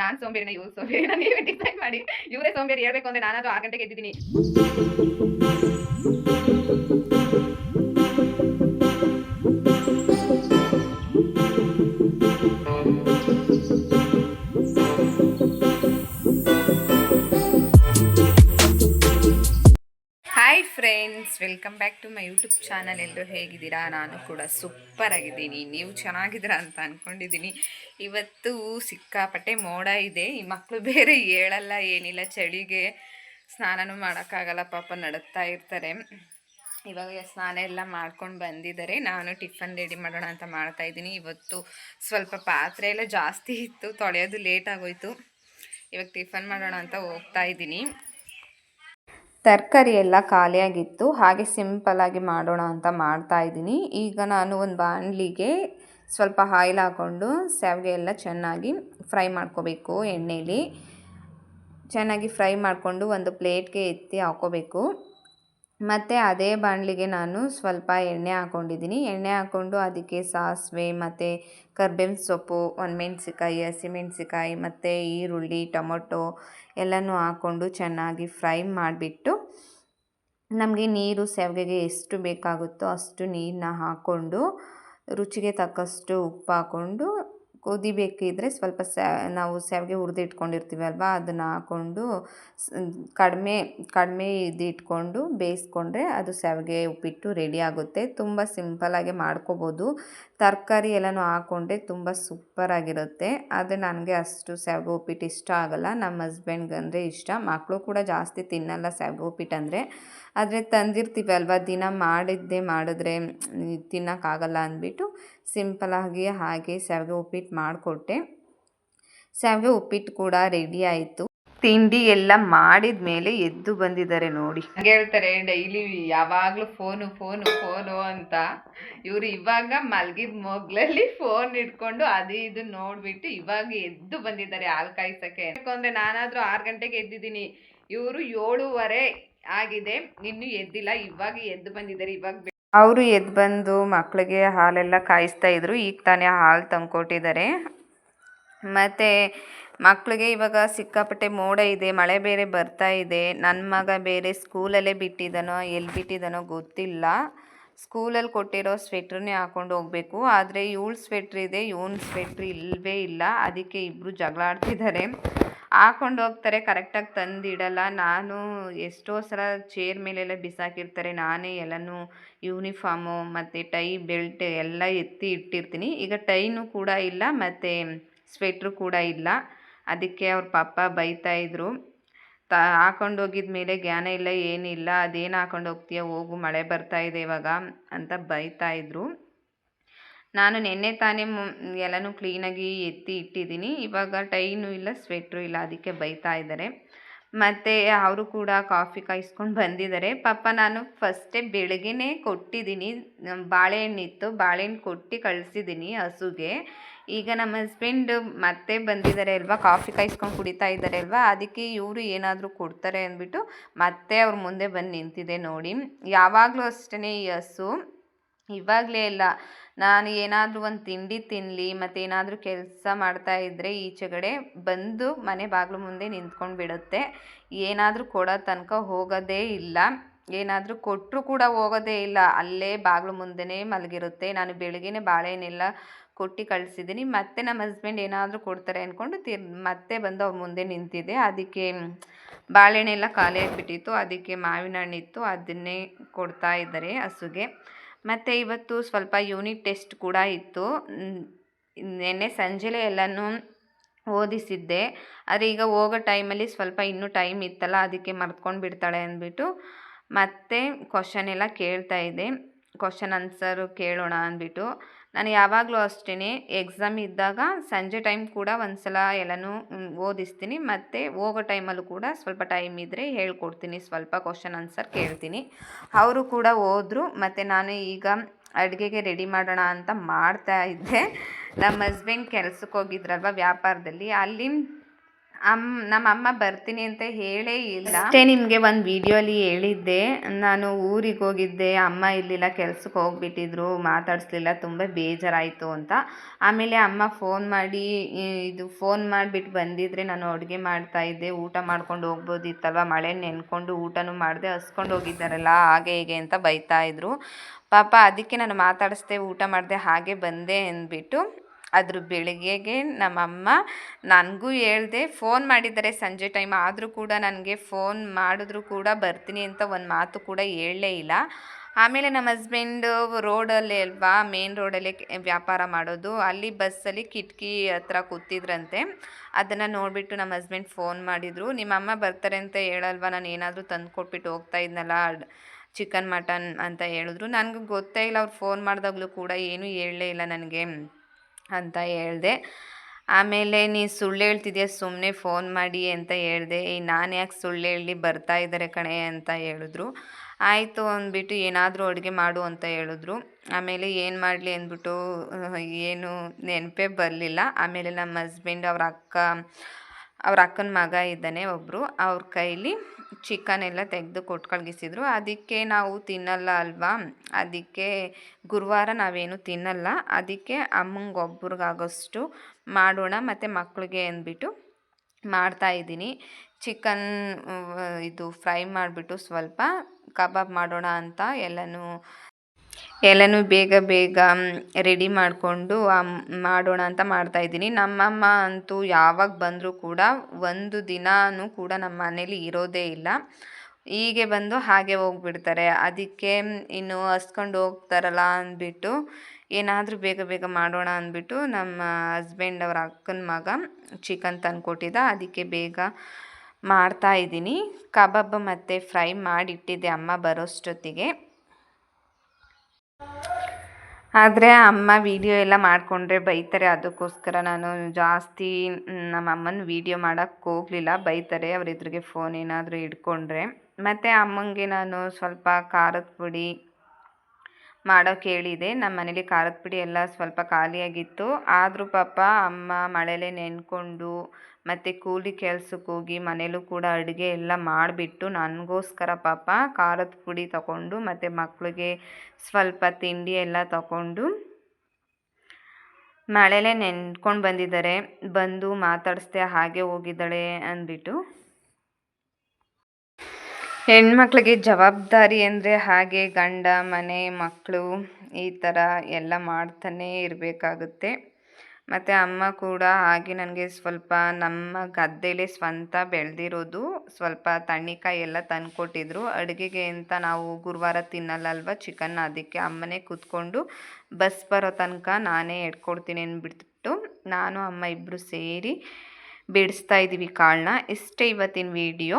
ನಾನ್ ಸೋಂಬೇರಿನ, ಇವ್ರು ಸೋಂಬೇರಿನ, ನೀವೇ ಡಿಸೈಡ್ ಮಾಡಿ. ಇವರೇ ಸೋಂಬೇರಿ ಹೇಳ್ಬೇಕು ಅಂದ್ರೆ ನಾನಾದ್ರೂ ಆ ಗಂಟೆಗೆ ಎದ್ದಿದ್ದೀನಿ. Friends welcome back to my YouTube channel ಎಲ್ಲರೂ ಹೇಗಿದ್ದೀರಾ? ನಾನು ಕೂಡ ಸೂಪರ್ ಆಗಿದ್ದೀನಿ. ನೀವು ಚೆನ್ನಾಗಿದ್ದೀರಾ ಅಂತ ಅಂದ್ಕೊಂಡಿದ್ದೀನಿ ಇವತ್ತು ಸಿಕ್ಕಾಪಟ್ಟೆ ಮೋಡ ಇದೆ. ಈ ಮಕ್ಕಳು ಬೇರೆ ಹೇಳಲ್ಲ, ಏನಿಲ್ಲ. ಚಳಿಗೆ ಸ್ನಾನನೂ ಮಾಡೋಕ್ಕಾಗಲ್ಲ. ಪಾಪ ನಡುತ್ತಾ ಇರ್ತಾರೆ. ಇವಾಗ ಸ್ನಾನ ಎಲ್ಲ ಮಾಡ್ಕೊಂಡು ಬಂದಿದ್ದಾರೆ. ನಾನು ಟಿಫನ್ ರೆಡಿ ಮಾಡೋಣ ಅಂತ ಮಾಡ್ತಾ ಇದ್ದೀನಿ. ಇವತ್ತು ಸ್ವಲ್ಪ ಪಾತ್ರೆ ಎಲ್ಲ ಜಾಸ್ತಿ ಇತ್ತು. ತೊಳೆಯೋದು ಲೇಟ್ ಆಗೋಯ್ತು. ಇವಾಗ ಟಿಫನ್ ಮಾಡೋಣ ಅಂತ ಹೋಗ್ತಾ ಇದ್ದೀನಿ. ತರಕಾರಿ ಎಲ್ಲ ಖಾಲಿಯಾಗಿತ್ತು. ಹಾಗೆ ಸಿಂಪಲ್ಲಾಗಿ ಮಾಡೋಣ ಅಂತ ಮಾಡ್ತಾ ಇದ್ದೀನಿ. ಈಗ ನಾನು ಒಂದು ಬಾಣಲಿಗೆ ಸ್ವಲ್ಪ ಆಯಿಲ್ ಹಾಕ್ಕೊಂಡು ಸ್ಯಾವಿಗೆ ಎಲ್ಲ ಚೆನ್ನಾಗಿ ಫ್ರೈ ಮಾಡ್ಕೋಬೇಕು ಎಣ್ಣೆಯಲ್ಲಿ ಚೆನ್ನಾಗಿ ಫ್ರೈ ಮಾಡಿಕೊಂಡು ಒಂದು ಪ್ಲೇಟ್ಗೆ ಎತ್ತಿ ಹಾಕೋಬೇಕು. ಮತ್ತು ಅದೇ ಬಾಣಲಿಗೆ ನಾನು ಸ್ವಲ್ಪ ಎಣ್ಣೆ ಹಾಕ್ಕೊಂಡಿದ್ದೀನಿ ಎಣ್ಣೆ ಹಾಕ್ಕೊಂಡು ಅದಕ್ಕೆ ಸಾಸಿವೆ, ಮತ್ತು ಕರ್ಬೇವಿನ ಸೊಪ್ಪು ಒಣಮೆಣ್ಸಿಕಾಯಿ ಹಸಿಮೆಣ್ಸಿಕಾಯಿ ಮತ್ತು ಈರುಳ್ಳಿ, ಟೊಮೊಟೊ ಎಲ್ಲನೂ ಹಾಕ್ಕೊಂಡು ಚೆನ್ನಾಗಿ ಫ್ರೈ ಮಾಡಿಬಿಟ್ಟು ನಮಗೆ ನೀರು ಶಾವ್ಗೆಗೆ ಎಷ್ಟು ಬೇಕಾಗುತ್ತೋ ಅಷ್ಟು ನೀರನ್ನ ಹಾಕ್ಕೊಂಡು ರುಚಿಗೆ ತಕ್ಕಷ್ಟು ಉಪ್ಪು ಹಾಕ್ಕೊಂಡು ಕುದಿಬೇಕಿದ್ರೆ ಸ್ವಲ್ಪ ಸ್ಯಾ, ನಾವು ಶಾವ್ಗೆ ಹುರಿದಿಟ್ಕೊಂಡಿರ್ತೀವಿ ಅಲ್ವಾ? ಅದನ್ನು ಹಾಕ್ಕೊಂಡು ಕಡಿಮೆ ಕಡಿಮೆ ಇದಿಟ್ಕೊಂಡು ಬೇಯಿಸ್ಕೊಂಡ್ರೆ ಅದು ಶಾವ್ಗೆ ಉಪ್ಪಿಟ್ಟು ರೆಡಿ ಆಗುತ್ತೆ. ತುಂಬ ಸಿಂಪಲ್ಲಾಗಿ ಮಾಡ್ಕೋಬೋದು. ತರಕಾರಿ ಎಲ್ಲನೂ ಹಾಕ್ಕೊಂಡ್ರೆ ತುಂಬ ಸೂಪರಾಗಿರುತ್ತೆ ಆದರೆ ನನಗೆ ಅಷ್ಟು ಶಾವ್ಗೆ ಉಪ್ಪಿಟ್ಟು ಇಷ್ಟ ಆಗೋಲ್ಲ. ನಮ್ಮ ಹಸ್ಬೆಂಡ್ಗೆ ಅಂದರೆ ಇಷ್ಟ. ಮಕ್ಕಳು ಕೂಡ ಜಾಸ್ತಿ ತಿನ್ನಲ್ಲ ಶಾವ್ಗೆ ಉಪ್ಪಿಟ್ಟು ಅಂದರೆ. ಆದರೆ ತಂದಿರ್ತೀವಲ್ವ ದಿನ ಮಾಡಿದ್ದೇ ಮಾಡಿದ್ರೆ ತಿನ್ನೋಕ್ಕಾಗಲ್ಲ ಅಂದ್ಬಿಟ್ಟು ಸಿಂಪಲಾಗಿ ಹಾಗೆ ಶಾವಿಗೆ ಉಪ್ಪಿಟ್ಟು ಮಾಡಿಕೊಟ್ಟೆ. ಶಾವಿಗೆ ಉಪ್ಪಿಟ್ಟು ಕೂಡ ರೆಡಿ ಆಯಿತು. ತಿಂಡಿ ಎಲ್ಲ ಮಾಡಿದ ಮೇಲೆ ಎದ್ದು ಬಂದಿದ್ದಾರೆ ನೋಡಿ. ಹೇಳ್ತಾರೆ, ಡೈಲಿ ಯಾವಾಗಲೂ ಫೋನು ಫೋನು ಫೋನು ಅಂತ. ಇವರು ಇವಾಗ ಮಲಗಿದ ಮೊಗ್ಲಲ್ಲಿ ಫೋನ್ ಇಟ್ಕೊಂಡು ಅದು ಇದು ನೋಡ್ಬಿಟ್ಟು ಇವಾಗ ಎದ್ದು ಬಂದಿದ್ದಾರೆ ಹಾಲು ಕಾಯಿಸಕ್ಕೆ. ಯಾಕಂದ್ರೆ ನಾನಾದ್ರೂ ಆರು ಗಂಟೆಗೆ ಎದ್ದಿದ್ದೀನಿ. ಇವರು ಏಳುವರೆ ಆಗಿದೆ. ಇನ್ನು ಎದ್ದಿಲ್ಲ, ಇವಾಗ ಎದ್ದು ಬಂದಿದ್ದಾರೆ, ಇವಾಗ ಅವರು ಎದ್ದು ಬಂದು ಮಕ್ಕಳಿಗೆ ಹಾಲೆಲ್ಲ ಕಾಯಿಸ್ತಾ ಇದ್ರು. ಈಗ ತಾನೇ ಹಾಲು ತಂದುಕೊಟ್ಟಿದ್ದಾರೆ. ಮತ್ತು ಮಕ್ಕಳಿಗೆ ಇವಾಗ ಸಿಕ್ಕಾಪಟ್ಟೆ ಮೋಡ ಇದೆ, ಮಳೆ ಬೇರೆ ಬರ್ತಾ ಇದೆ. ನನ್ನ ಮಗ ಬೇರೆ ಸ್ಕೂಲಲ್ಲೇ ಬಿಟ್ಟಿದ್ದಾನೋ, ಎಲ್ಲಿ ಬಿಟ್ಟಿದ್ದಾನೋ ಗೊತ್ತಿಲ್ಲ. ಸ್ಕೂಲಲ್ಲಿ ಕೊಟ್ಟಿರೋ ಸ್ವೆಟ್ರನ್ನೇ ಹಾಕ್ಕೊಂಡು ಹೋಗಬೇಕು. ಆದರೆ ಇವಳು ಸ್ವೆಟ್ರ್ ಇದೆ, ಇವನ ಸ್ವೆಟ್ರ್ ಇಲ್ಲವೇ ಇಲ್ಲ. ಅದಕ್ಕೆ ಇಬ್ಬರು ಜಗಳ ಆಡ್ತಿದ್ದಾರೆ ಹಾಕೊಂಡು ಹೋಗ್ತಾರೆ ಕರೆಕ್ಟಾಗಿ ತಂದಿಡಲ್ಲ ನಾನು ಎಷ್ಟೋ ಸಲ ಚೇರ್ ಮೇಲೆಲ್ಲ ಬಿಸಾಕಿರ್ತಾರೆ. ನಾನೇ ಎಲ್ಲನೂ ಯೂನಿಫಾಮು ಮತ್ತು ಟೈ ಬೆಲ್ಟ್ ಎಲ್ಲ ಎತ್ತಿ ಇಟ್ಟಿರ್ತೀನಿ. ಈಗ ಟೈನು ಕೂಡ ಇಲ್ಲ, ಮತ್ತು ಸ್ವೆಟ್ರು ಕೂಡ ಇಲ್ಲ. ಅದಕ್ಕೆ ಅವ್ರ ಪಾಪ ಬೈತಾಯಿದ್ರು ತ, ಹಾಕೊಂಡು ಹೋಗಿದ ಮೇಲೆ ಜ್ಞಾನ ಇಲ್ಲ, ಏನಿಲ್ಲ. ಅದೇನು ಹಾಕೊಂಡು ಹೋಗ್ತೀಯ? ಹೋಗು, ಮಳೆ ಬರ್ತಾ ಇದೆ ಇವಾಗ ಅಂತ ಬೈತಾಯಿದ್ರು ನಾನು ನೆನ್ನೆ ತಾನೇ ಎಲ್ಲನೂ ಕ್ಲೀನಾಗಿ ಎತ್ತಿ ಇಟ್ಟಿದ್ದೀನಿ. ಇವಾಗ ಟೈನು ಇಲ್ಲ, ಸ್ವೆಟ್ರು ಇಲ್ಲ, ಅದಕ್ಕೆ ಬೈತಾ ಇದ್ದಾರೆ. ಮತ್ತು ಅವರು ಕೂಡ ಕಾಫಿ ಕಾಯಿಸ್ಕೊಂಡು ಬಂದಿದ್ದಾರೆ. ಪಾಪ ನಾನು ಫಸ್ಟೇ ಬೆಳಗ್ಗೆನೇ ಕೊಟ್ಟಿದ್ದೀನಿ. ಬಾಳೆಹಣ್ಣಿತ್ತು ಬಾಳೆಹಣ್ಣು ಕೊಟ್ಟು ಕಳಿಸಿದ್ದೀನಿ ಹಸುಗೆ. ಈಗ ನಮ್ಮ ಹಸ್ಬೆಂಡ್ ಮತ್ತೆ ಬಂದಿದ್ದಾರೆ ಅಲ್ವಾ, ಕಾಫಿ ಕಾಯಿಸ್ಕೊಂಡು ಕುಡಿತಾ ಇದ್ದಾರೆ ಅಲ್ವಾ, ಅದಕ್ಕೆ ಇವರು ಏನಾದರೂ ಕೊಡ್ತಾರೆ ಅಂದ್ಬಿಟ್ಟು ಮತ್ತೆ ಅವ್ರ ಮುಂದೆ ಬಂದು ನಿಂತಿದೆ ನೋಡಿ. ಯಾವಾಗಲೂ ಅಷ್ಟೇ ಈ ಹಸು. ಇವಾಗಲೇ ಇಲ್ಲ ನಾನು ಏನಾದರೂ ಒಂದು ತಿಂಡಿ ತಿನ್ನಲಿ ಮತ್ತು ಏನಾದರೂ ಕೆಲಸ ಮಾಡ್ತಾ ಇದ್ದರೆ ಈಚೆಗಡೆ ಬಂದು ಮನೆ ಬಾಗಿಲು ಮುಂದೆ ನಿಂತ್ಕೊಂಡು ಬಿಡುತ್ತೆ. ಏನಾದರೂ ಕೊಡೋ ತನಕ ಹೋಗೋದೇ ಇಲ್ಲ. ಏನಾದರೂ ಕೊಟ್ಟರು ಕೂಡ ಹೋಗೋದೇ ಇಲ್ಲ. ಅಲ್ಲೇ ಬಾಗಿಲು ಮುಂದೆನೇ ಮಲಗಿರುತ್ತೆ. ನಾನು ಬೆಳಗ್ಗೆನೇ ಬಾಳೆಹಣ್ಣೆಲ್ಲ ಕೊಟ್ಟು ಕಳಿಸಿದ್ದೀನಿ. ಮತ್ತೆ ನಮ್ಮ ಹಸ್ಬೆಂಡ್ ಏನಾದರೂ ಕೊಡ್ತಾರೆ ಅಂದ್ಕೊಂಡು ತಿರ್, ಮತ್ತೆ ಬಂದು ಅವ್ರ ಮುಂದೆ ನಿಂತಿದೆ. ಅದಕ್ಕೆ ಬಾಳೆಹಣ್ಣೆಲ್ಲ ಖಾಲಿ ಆಗಿಬಿಟ್ಟಿತ್ತು. ಅದಕ್ಕೆ ಮಾವಿನ ಹಣ್ಣಿತ್ತು. ಅದನ್ನೇ ಕೊಡ್ತಾ ಇದ್ದಾರೆ ಹಸುಗೆ. ಮತ್ತು ಇವತ್ತು ಸ್ವಲ್ಪ ಯೂನಿಟ್ ಟೆಸ್ಟ್ ಕೂಡ ಇತ್ತು. ನಿನ್ನೆ ಸಂಜೆಲೇ ಎಲ್ಲನೂ ಓದಿಸಿದ್ದೆ. ಆದರೆ ಈಗ ಹೋಗೋ ಟೈಮಲ್ಲಿ ಸ್ವಲ್ಪ ಇನ್ನೂ ಟೈಮ್ ಇತ್ತಲ್ಲ, ಅದಕ್ಕೆ ಮರ್ತ್ಕೊಂಡು ಬಿಡ್ತಾಳೆ ಅಂದ್ಬಿಟ್ಟು ಮತ್ತೆ ಕ್ವಶನ್ ಎಲ್ಲ ಕೇಳ್ತಾ ಇದ್ದೆ. ಕ್ವಶನ್ ಆನ್ಸರು ಕೇಳೋಣ ಅಂದ್ಬಿಟ್ಟು. ನಾನು ಯಾವಾಗಲೂ ಅಷ್ಟೇ ಎಕ್ಸಾಮ್ ಇದ್ದಾಗ ಸಂಜೆ ಟೈಮ್ ಕೂಡ ಒಂದು ಸಲ ಎಲ್ಲನೂ ಓದಿಸ್ತೀನಿ. ಮತ್ತು ಹೋಗೋ ಟೈಮಲ್ಲೂ ಕೂಡ ಸ್ವಲ್ಪ ಟೈಮ್ ಇದ್ದರೆ ಹೇಳ್ಕೊಡ್ತೀನಿ. ಸ್ವಲ್ಪ ಕ್ವಶನ್ ಆನ್ಸರ್ ಕೇಳ್ತೀನಿ. ಅವರು ಕೂಡ ಹೋದರು. ಮತ್ತು ನಾನು ಈಗ ಅಡುಗೆಗೆ ರೆಡಿ ಮಾಡೋಣ ಅಂತ ಮಾಡ್ತಾ ಇದ್ದೆ. ನಮ್ಮ ಹಸ್ಬೆಂಡ್ ಕೆಲ್ಸಕ್ಕೆ ಹೋಗಿದ್ರಲ್ವ ವ್ಯಾಪಾರದಲ್ಲಿ. ಅಲ್ಲಿ ಅಮ್ ನಮ್ಮ ಅಮ್ಮ ಬರ್ತೀನಿ ಅಂತ ಹೇಳೇ ಇಲ್ಲ. ಅಷ್ಟೇ ನಿಮಗೆ ಒಂದು ವಿಡಿಯೋಲಿ ಹೇಳಿದ್ದೆ. ನಾನು ಊರಿಗೆ ಹೋಗಿದ್ದೆ, ಅಮ್ಮ ಇರಲಿಲ್ಲ ಕೆಲ್ಸಕ್ಕೆ ಹೋಗ್ಬಿಟ್ಟಿದ್ರು, ಮಾತಾಡಿಸ್ಲಿಲ್ಲ, ತುಂಬ ಬೇಜಾರಾಯಿತು ಅಂತ. ಆಮೇಲೆ ಅಮ್ಮ ಫೋನ್ ಮಾಡಿ ಇದು ಫೋನ್ ಮಾಡಿಬಿಟ್ಟು ಬಂದಿದ್ರೆ ನಾನು ಅಡುಗೆ ಮಾಡ್ತಾ ಇದ್ದೆ, ಊಟ ಮಾಡ್ಕೊಂಡು ಹೋಗ್ಬೋದಿತ್ತಲ್ವ? ಮಳೆ ನೆನ್ಕೊಂಡು ಊಟನೂ ಮಾಡಿದೆ, ಹಸ್ಕೊಂಡು ಹೋಗಿದ್ದಾರಲ್ಲ, ಹಾಗೆ ಹೀಗೆ ಅಂತ ಬೈತಾ ಇದ್ರು. ಪಾಪ ಅದಕ್ಕೆ ನಾನು ಮಾತಾಡಿಸ್ದೆ, ಊಟ ಮಾಡಿದೆ, ಹಾಗೆ ಬಂದೆ ಅಂದ್ಬಿಟ್ಟು ಅದ್ರ ಬೆಳಿಗ್ಗೆಗೆ ನಮ್ಮಮ್ಮ ನನಗೂ ಹೇಳ್ದೆ, ಫೋನ್ ಮಾಡಿದ್ದಾರೆ ಸಂಜೆ ಟೈಮ್ ಆದರೂ ಕೂಡ ನನಗೆ ಫೋನ್ ಮಾಡಿದ್ರು ಕೂಡ ಬರ್ತೀನಿ ಅಂತ ಒಂದು ಮಾತು ಕೂಡ ಹೇಳಲೇ ಇಲ್ಲ. ಆಮೇಲೆ ನಮ್ಮ ಹಸ್ಬೆಂಡು ರೋಡಲ್ಲೇ ಅಲ್ವಾ ಮೇನ್ ರೋಡಲ್ಲೇ ವ್ಯಾಪಾರ ಮಾಡೋದು. ಅಲ್ಲಿ ಬಸ್ಸಲ್ಲಿ ಕಿಟಕಿ ಹತ್ರ ಕೂತಿದ್ರಂತೆ. ಅದನ್ನು ನೋಡಿಬಿಟ್ಟು ನಮ್ಮ ಹಸ್ಬೆಂಡ್ ಫೋನ್ ಮಾಡಿದರು. ನಿಮ್ಮಮ್ಮ ಬರ್ತಾರೆ ಅಂತ ಹೇಳಲ್ವಾ? ನಾನು ಏನಾದರೂ ತಂದು ಕೊಟ್ಬಿಟ್ಟು ಹೋಗ್ತಾ ಇದ್ನಲ್ಲ ಚಿಕನ್ ಮಟನ್ ಅಂತ ಹೇಳಿದ್ರು. ನನಗೆ ಗೊತ್ತೇ ಇಲ್ಲ, ಅವ್ರು ಫೋನ್ ಮಾಡಿದಾಗಲೂ ಕೂಡ ಏನೂ ಹೇಳಲೇ ಇಲ್ಲ ನನಗೆ. ಅಂತ ಹೇಳಿದೆ. ಆಮೇಲೆ, ನೀ ಸುಳ್ಳು ಹೇಳ್ತಿದ್ಯಾ? ಸುಮ್ಮನೆ ಫೋನ್ ಮಾಡಿ ಅಂತ ಹೇಳಿದೆ. ಈ ನಾನು ಯಾಕೆ ಸುಳ್ಳು ಹೇಳಿ ಬರ್ತಾ ಇದ್ದಾರೆ ಕಣೆ? ಅಂತ ಹೇಳಿದ್ರು. ಆಯಿತು, ಅಂದ್ಬಿಟ್ಟು, ಏನಾದರೂ ಅಡುಗೆ ಮಾಡು ಅಂತ ಹೇಳಿದ್ರು. ಆಮೇಲೆ, ಏನು ಮಾಡಲಿ? ಅಂದ್ಬಿಟ್ಟು, ಏನು ನೆನಪೇ ಬರಲಿಲ್ಲ. ಆಮೇಲೆ, ನಮ್ಮ ಹಸ್ಬೆಂಡ್ ಅವ್ರ ಅಕ್ಕ, ಅವ್ರ ಅಕ್ಕನ ಮಗ ಇದ್ದಾನೆ ಒಬ್ಬರು ಅವ್ರ ಕೈಲಿ ಚಿಕನ್ ಎಲ್ಲ ತೆಗೆದು ಕೊಟ್ಟು ಕಳ್ಗಿಸಿದ್ರು ಅದಕ್ಕೆ ನಾವು ತಿನ್ನಲ್ಲ ಅಲ್ವಾ? ಅದಕ್ಕೆ ಗುರುವಾರ ನಾವೇನು ತಿನ್ನಲ್ಲ. ಅದಕ್ಕೆ ಅಮ್ಮಂಗೆ ಒಬ್ರಿಗಾಗೋಷ್ಟು ಮಾಡೋಣ ಮತ್ತು ಮಕ್ಕಳಿಗೆ ಅಂದ್ಬಿಟ್ಟು ಮಾಡ್ತಾ ಇದ್ದೀನಿ. ಚಿಕನ್ ಇದು ಫ್ರೈ ಮಾಡಿಬಿಟ್ಟು ಸ್ವಲ್ಪ ಕಬಾಬ್ ಮಾಡೋಣ ಅಂತ ಎಲ್ಲನೂ ಎಲ್ಲನೂ ಬೇಗ ಬೇಗ ರೆಡಿ ಮಾಡಿಕೊಂಡು ಮಾಡೋಣ ಅಂತ ಮಾಡ್ತಾ ಇದ್ದೀನಿ. ನಮ್ಮಮ್ಮ ಅಂತೂ ಯಾವಾಗ ಬಂದರೂ ಕೂಡ ಒಂದು ದಿನಾನೂ ಕೂಡ ನಮ್ಮ ಮನೇಲಿ ಇರೋದೇ ಇಲ್ಲ. ಹೀಗೆ ಬಂದು ಹಾಗೆ ಹೋಗ್ಬಿಡ್ತಾರೆ. ಅದಕ್ಕೆ ಇನ್ನು ಹಸ್ಕೊಂಡು ಹೋಗ್ತಾರಲ್ಲ ಅಂದ್ಬಿಟ್ಟು, ಏನಾದರೂ ಬೇಗ ಬೇಗ ಮಾಡೋಣ ಅಂದ್ಬಿಟ್ಟು ನಮ್ಮ ಹಸ್ಬೆಂಡ್ ಅವರ ಅಕ್ಕನ ಮಗ ಚಿಕನ್ ತಂದುಕೊಟ್ಟಿದ್ದ ಅದಕ್ಕೆ ಬೇಗ ಮಾಡ್ತಾ ಇದ್ದೀನಿ. ಕಬಾಬ್ ಮತ್ತು ಫ್ರೈ ಮಾಡಿಟ್ಟಿದ್ದೆ ಅಮ್ಮ ಬರೋಷ್ಟೊತ್ತಿಗೆ. ಆದರೆ ಅಮ್ಮ ವೀಡಿಯೋ ಎಲ್ಲ ಮಾಡಿಕೊಂಡ್ರೆ ಬೈತಾರೆ. ಅದಕ್ಕೋಸ್ಕರ ನಾನು ಜಾಸ್ತಿ ನಮ್ಮ ಅಮ್ಮನ ವೀಡಿಯೋ ಮಾಡೋಕ್ಕೆ ಹೋಗಲಿಲ್ಲ. ಬೈತಾರೆ. ಅವ್ರ ಎದುರಿಗೆ ಫೋನ್ ಏನಾದರೂ ಇಟ್ಕೊಂಡ್ರೆ ಮತ್ತು ಅಮ್ಮಂಗೆ ನಾನು ಸ್ವಲ್ಪ ಖಾರದ ಪುಡಿ ಮಾಡೋಕ್ಕೆ ಹೇಳಿದೆ ನಮ್ಮ ಮನೇಲಿ ಖಾರದ ಪುಡಿ ಎಲ್ಲ ಸ್ವಲ್ಪ ಖಾಲಿಯಾಗಿತ್ತು. ಆದರೂ ಪಾಪ ಅಮ್ಮ ಮಳೆಲೇ ನೆನ್ಕೊಂಡು ಮತ್ತು ಕೂಲಿ ಕೆಲ್ಸಕ್ಕೆ ಹೋಗಿ ಮನೇಲೂ ಕೂಡ ಅಡುಗೆ ಎಲ್ಲ ಮಾಡಿಬಿಟ್ಟು ನನಗೋಸ್ಕರ ಪಾಪ ಖಾರದ ಪುಡಿ ತಗೊಂಡು ಮತ್ತು ಮಕ್ಕಳಿಗೆ ಸ್ವಲ್ಪ ತಿಂಡಿ ಎಲ್ಲ ತಗೊಂಡು ಮಳೆಲೇ ನೆನ್ಕೊಂಡು ಬಂದಿದ್ದಾರೆ. ಬಂದು ಮಾತಾಡಿಸ್ದೆ ಹಾಗೆ ಹೋಗಿದ್ದಾಳೆ ಅಂದ್ಬಿಟ್ಟು. ಹೆಣ್ಮಕ್ಳಿಗೆ ಜವಾಬ್ದಾರಿ ಅಂದರೆ ಹಾಗೆ ಗಂಡ, ಮನೆ ಮಕ್ಕಳು ಈ ಥರ ಎಲ್ಲ ಮಾಡ್ತಾನೇ ಇರಬೇಕಾಗುತ್ತೆ. ಮತ್ತು ಅಮ್ಮ ಕೂಡ ಹಾಗೆ ನನಗೆ ಸ್ವಲ್ಪ ನಮ್ಮ ಗದ್ದೆಲೇ ಸ್ವಂತ ಬೆಳೆದಿರೋದು. ಸ್ವಲ್ಪ ತಣ್ಣಿಕಾಯಿ ಎಲ್ಲ ತಂದುಕೊಟ್ಟಿದ್ರು. ಅಡುಗೆಗೆ ಅಂತ ನಾವು ಗುರುವಾರ ತಿನ್ನಲ್ಲಲ್ವ ಚಿಕನ್ ಅದಕ್ಕೆ ಅಮ್ಮನೇ ಕೂತ್ಕೊಂಡು ಬಸ್ ಬರೋ ತನಕ ನಾನೇ ಎಡ್ಕೊಡ್ತೀನಿ ಅಂದ್ಬಿಟ್ಟು ನಾನು, ಅಮ್ಮ ಇಬ್ಬರು ಸೇರಿ ಬಿಡಿಸ್ತಾ ಇದ್ದೀವಿ ಕಾಳನ್ನ. ಇಷ್ಟೇ ಇವತ್ತಿನ ವಿಡಿಯೋ